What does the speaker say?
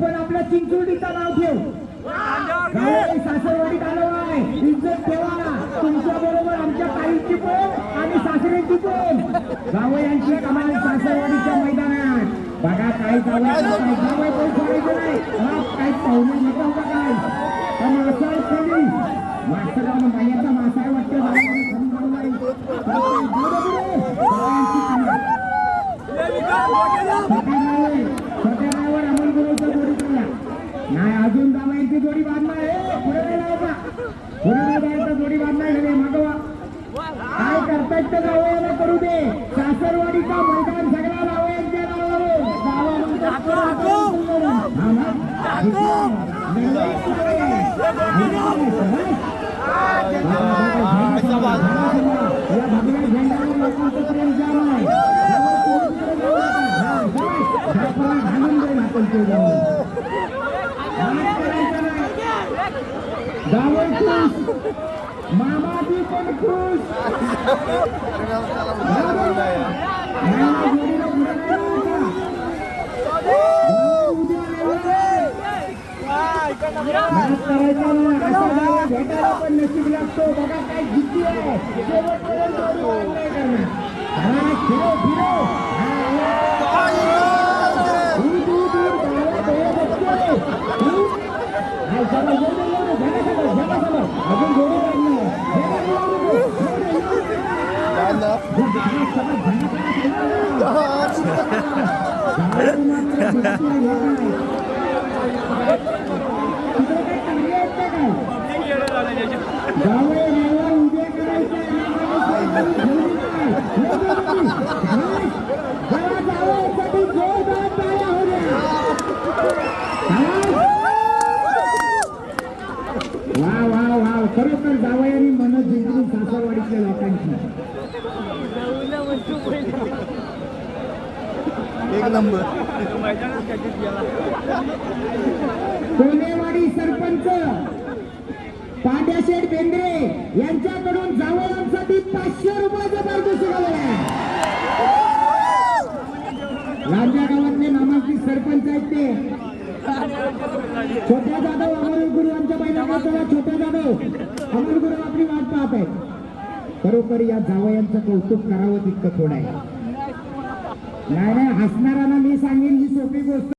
पण आपल्या चिंचुर्डीचा नाव ठेव सासरवाडीत आलो आहे. इज्जत ठेवा तुमच्या बरोबर आमच्या ताईची पण आणि सासऱ्याची पण. गावयांची कमाल सासरवाडीच्या मैदानात. बघा काही जावं जावं नाही. हा पाहुणे नका का काय? पण असं आहे खाली मायाचा मासा वाटतं गावाला समजावं नाही. काय काय बुडं बुडं. गावयांची कमाल. छोट्या नावावर छोट्या नावावर अमोल गुरुचा जोडी केला नाही अजून दामाईची जोडी बांधणार आहे पुढे नाही लावायचा पुढे नाही जायचा जोडी बांधणार आहे मागवा काय करतायत ते गावाला करू दे सासरवाडीचा मैदान सगळा गावांच्या नावावर गावानंतर हा ना? या भगव्या झेंड्यावर लोकांचं प्रेम जाम आहे झापला घालून जाईल आपण ते जाऊन. नाच करायचं नाही. जावई खुश मामाजी पण खुश नाना जोडीला पुढे नाही लावायचा. जावई उद्या आले. नाच करायचा नाही. असा जावई भेटायला पण नशीब लागतो बघा काय जिद्दी आहे शेवटपर्यंत जोडी वाद नाही करणार. हा, फिरो फिरो हा, चला, येऊ दे, वा वा वा. खरोखर जावयानी मन जिंकली सासरवाडीतल्या लोकांची. एक नंबर. कोणेवाडी सरपंच पांड्याशेठ बेंद्रे यांच्याकडून जावयांसाठी पाचशे रुपयाचं आहे. लांजा गावातले नामांकित सरपंच आहेत ते. छोट्या जाधव अमर गुरु आमच्या बैलाला चला छोट्या जाधव अमर गुरु आपली वाट पाहत आहेत. खरोखर या जावयांचं कौतुक करावं तितकं थोडं आहे. नाही नाही हसणाऱ्यांना मी सांगेन ही सोपी गोष्ट.